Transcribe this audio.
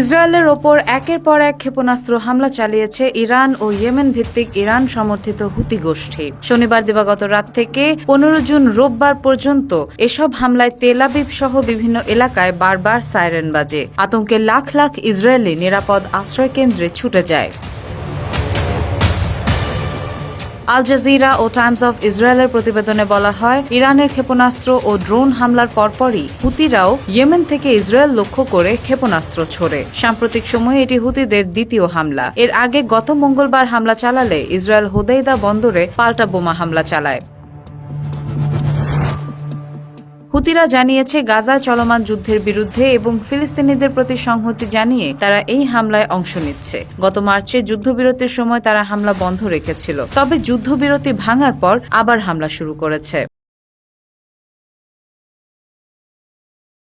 ইসরায়েলের ওপর একের পর এক ক্ষেপণাস্ত্র হামলা চালিয়েছে ইরান ও ইয়েমেন ভিত্তিক ইরান সমর্থিত হুতি গোষ্ঠী। শনিবার দিবাগত রাত থেকে পনেরো জুন রোববার পর্যন্ত এসব হামলায় তেলাবিব সহ বিভিন্ন এলাকায় বারবার সাইরেন বাজে। আতঙ্কে লাখ লাখ ইসরায়েলি নিরাপদ আশ্রয় কেন্দ্রে ছুটে যায়। আল জাজিরা ও টাইমস অফ ইসরায়েলের প্রতিবেদনে বলা হয়, ইরানের ক্ষেপণাস্ত্র ও ড্রোন হামলার পরপরই হুতিরাও ইয়েমেন থেকে ইসরায়েল লক্ষ্য করে ক্ষেপণাস্ত্র ছোড়ে। সাম্প্রতিক সময়ে এটি হুতিদের দ্বিতীয় হামলা। এর আগে গত মঙ্গলবার হামলা চালালে ইসরায়েল হোদেইদা বন্দরে পাল্টা বোমা হামলা চালায়। হুতিরা জানিয়েছে গাজায় চলমান যুদ্ধের বিরুদ্ধে এবং ফিলিস্তিনিদের প্রতি সংহতি জানিয়ে তারা এই হামলায় অংশ নিচ্ছে। গত মার্চে যুদ্ধবিরতির সময় তারা হামলা বন্ধ রেখেছিল। তবে যুদ্ধবিরতি ভাঙার পর আবার হামলা শুরু করেছে।